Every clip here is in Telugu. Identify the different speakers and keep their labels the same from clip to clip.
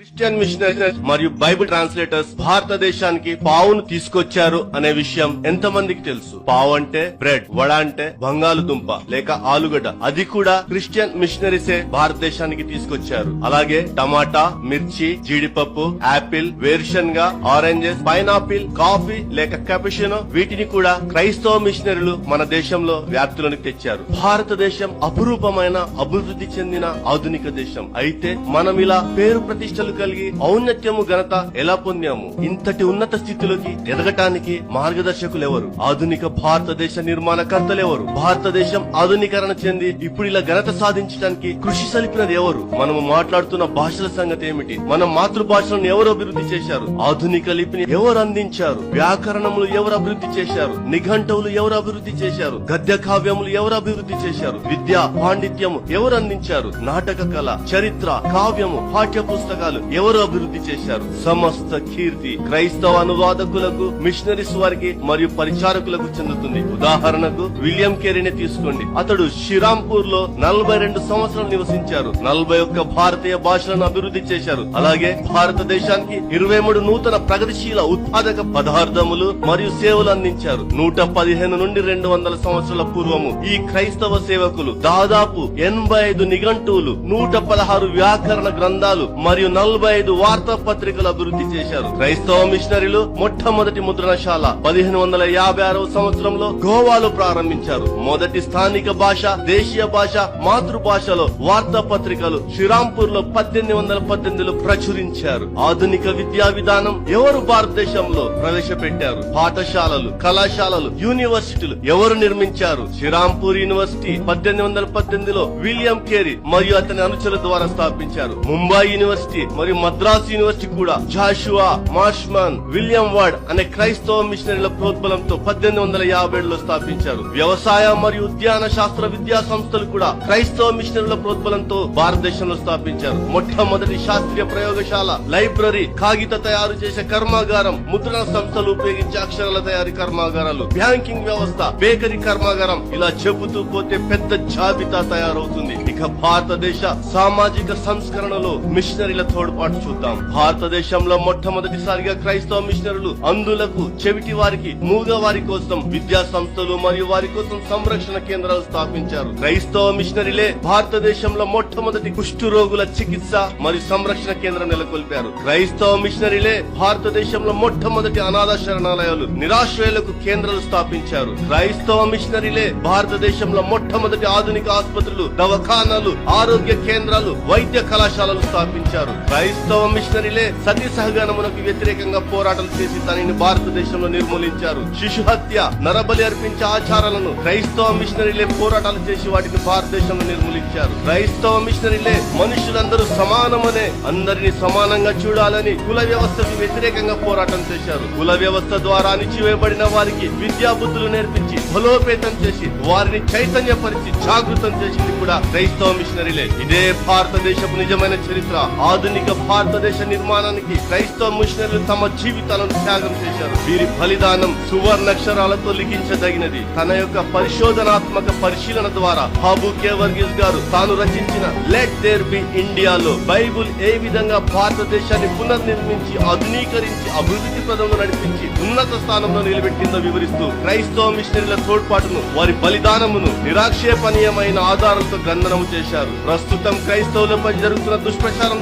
Speaker 1: క్రిస్టియన్ మిషనరీస్ మరియు బైబిల్ ట్రాన్స్లేటర్స్ భారతదేశానికి పావును తీసుకొచ్చారు అనే విషయం ఎంతమందికి తెలుసు? పావు అంటే బ్రెడ్ వడ అంటే బంగాళదుంప లేక ఆలుగడ్డ. అది కూడా క్రిస్టియన్ మిషనరీసే భారతదేశానికి తీసుకొచ్చారు. అలాగే టమాటా మిర్చి జీడిపప్పు యాపిల్ వేరుశనగ ఆరెంజెస్ పైనాపిల్ కాఫీ లేక కెపిషనో వీటిని కూడా క్రైస్తవ మిషనరీలు మన దేశంలో వ్యాప్తిలోనికి తెచ్చారు. భారతదేశం అపురూపమైన అభివృద్ధి చెందిన ఆధునిక దేశం. అయితే మనం ఇలా పేరు ప్రతిష్టలు కలిగి ఔన్నత్యము ఘనత ఎలా పొందాము? ఇంతటి ఉన్నత స్థితిలోకి ఎదగటానికి మార్గదర్శకులు ఎవరు ఆధునిక భారతదేశ నిర్మాణకర్తలు ఎవరు భారతదేశం ఆధునీకరణ చెంది ఇప్పుడు ఇలా ఘనత సాధించడానికి కృషి సలిపినది ఎవరు? మనము మాట్లాడుతున్న భాషల సంగతి ఏమిటి? మన మాతృభాషలను ఎవరు అభివృద్ధి చేశారు? ఆధునిక లిపిని ఎవరు అందించారు? వ్యాకరణములు ఎవరు అభివృద్ధి చేశారు? నిఘంటవులు ఎవరు అభివృద్ధి చేశారు? గద్య కావ్యములు ఎవరు అభివృద్ధి చేశారు? విద్య పాండిత్యము ఎవరు అందించారు? నాటక కళ చరిత్ర కావ్యము పాఠ్య పుస్తకాలు ఎవరు అభివృద్ధి చేశారు? సమస్త కీర్తి క్రైస్తవ అనువాదకులకు మిషనరీస్ వారికి మరియు పరిచారకులకు చెందుతుంది. ఉదాహరణకు విలియం కేరీని తీసుకోండి. అతడు శ్రీరాంపూర్లో నలభై రెండు సంవత్సరాలు నివసించారు. నలభై ఒక్క భారతీయ భాషలను అభివృద్ధి చేశారు. అలాగే భారతదేశానికి ఇరవై మూడు నూతన ప్రగతిశీల ఉత్పాదక పదార్థములు మరియు సేవలు అందించారు. నూట పదిహేను నుండి రెండు వందల సంవత్సరాల పూర్వము ఈ క్రైస్తవ సేవకులు దాదాపు ఎనభై ఐదు నిఘంటువులు నూట పదహారు వ్యాకరణ గ్రంథాలు మరియు నలభై ఐదు వార్తా పత్రికలు అభివృద్ధి చేశారు. క్రైస్తవ మిషనరీలు మొట్టమొదటి ముద్రణశాల పదిహేను వందల యాభై ఆరవ సంవత్సరంలో గోవాలో ప్రారంభించారు. మొదటి స్థానిక భాష దేశీయ భాష మాతృభాషలో వార్తా పత్రికలు శ్రీరాంపూర్లో పద్దెనిమిది వందల పద్దెనిమిదిలో ప్రచురించారు. ఆధునిక విద్యా విధానం ఎవరు భారతదేశంలో ప్రవేశపెట్టారు? పాఠశాలలు కళాశాలలు యూనివర్సిటీలు ఎవరు నిర్మించారు? శ్రీరాంపూర్ యూనివర్సిటీ పద్దెనిమిది వందల పద్దెనిమిదిలో విలియం కేరీ మరియు అతని అనుచరుల ద్వారా స్థాపించారు. ముంబై యూనివర్సిటీ మరియు మద్రాస్ యూనివర్సిటీ కూడా జాషువా మార్ష్మన్ విలియం వార్డ్ అనే క్రైస్తవ మిషనరీల ప్రోద్బలంతో పద్దెనిమిది వందల యాభై ఏడులో స్థాపించారు. వ్యవసాయ మరియు ఉద్యాన శాస్త్ర విద్యా సంస్థలు కూడా క్రైస్తవ మిషనరీల ప్రోద్బలంతో భారతదేశంలో స్థాపించారు. మొట్టమొదటి శాస్త్రీయ ప్రయోగశాల లైబ్రరీ కాగిత తయారు చేసే కర్మాగారం ముద్రణ సంస్థలు ఉపయోగించే అక్షరాల తయారీ కర్మాగారాలు బ్యాంకింగ్ వ్యవస్థ బేకరీ కర్మాగారం ఇలా చెబుతూ పోతే పెద్ద జాబితా తయారవుతుంది. ఇక భారతదేశ సామాజిక సంస్కరణలో మిషనరీల తోడ్పాటు చూద్దాం. భారతదేశంలో మొట్టమొదటిసారిగా క్రైస్తవ మిషనరీలు అందులకు చెవిటి వారికి మూగ వారి కోసం విద్యా సంస్థలు మరియు వారి కోసం సంరక్షణ కేంద్రాలు స్థాపించారు. క్రైస్తవ మిషనరీలే భారతదేశంలో మొట్టమొదటి కుష్టు రోగుల చికిత్స మరియు సంరక్షణ కేంద్రం నెలకొల్పారు. క్రైస్తవ మిషనరీలే భారతదేశంలో మొట్టమొదటి అనాథ శరణాలయాలు నిరాశ్రయులకు కేంద్రాలు స్థాపించారు. క్రైస్తవ మిషనరీలే భారతదేశంలో మొట్టమొదటి ఆధునిక ఆసుపత్రులు దవాఖానాలు ఆరోగ్య కేంద్రాలు వైద్య కళాశాలలు స్థాపించారు. క్రైస్తవ మిషనరీలే సతీ సహగమనకు వ్యతిరేకంగా పోరాటం చేసి దానిని భారతదేశంలో నిర్మూలించారు. శిశు హత్య నరబలి అర్పించే ఆచారాలను క్రైస్తవ మిషనరీలే పోరాటాలు చేసి వాటిని భారతదేశంలో నిర్మూలించారు. క్రైస్తవ మిషనరీలే మనుషులందరూ సమానమనే అందరినీ సమానంగా చూడాలని కుల వ్యవస్థకు వ్యతిరేకంగా పోరాటం చేశారు. కుల వ్యవస్థ ద్వారా అణిచివేయబడిన వారికి విద్యా బుద్ధులు నేర్పించి బలోపేతం చేసి వారిని చైతన్యపరిచి జాగృతం చేసింది కూడా క్రైస్తవ మిషనరీలే. ఇదే భారతదేశపు నిజమైన చరిత్ర. ఆధునిక భారతదేశ నిర్మాణానికి క్రైస్తవ మిషనరీలు తమ జీవితాలను త్యాగం చేశారు. వీరి బలిదానం సువర్ణక్షరాలతో లిఖించదగినది. తన యొక్క పరిశోధనాత్మక పరిశీలన ద్వారా బాబు కే వర్గీస్ గారు తాను రచించిన లెట్ దేర్ బి ఇండియాలో బైబుల్ ఏ విధంగా భారతదేశాన్ని పునర్నిర్మించి ఆధునీకరించి అభివృద్ధి పదంలో నడిపించి ఉన్నత స్థానంలో నిలబెట్టిందో వివరిస్తూ క్రైస్తవ మిషనరీల తోడ్పాటును వారి బలిదానమును నిరాక్షేపణీయమైన ఆధారంతో గంధనము చేశారు. ప్రస్తుతం క్రైస్తవులపై జరుగుతున్న దుష్ప్రచారం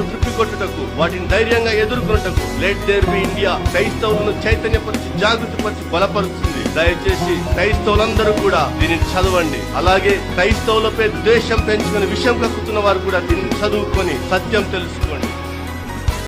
Speaker 1: త్రిప్పికొట్టుటకు వాటిని ధైర్యంగా ఎదుర్కొనుటకు లెట్ దేర్ బి ఇండియా క్రైస్తవులను చైతన్యపరిచి జాగృతిపరిచి బలపరుస్తుంది. దయచేసి క్రైస్తవులందరూ కూడా దీనిని చదవండి. అలాగే క్రైస్తవులపై ద్వేషం పెంచుకుని విషయం కక్కుతున్న వారు కూడా దీన్ని చదువుకొని సత్యం తెలుసుకోండి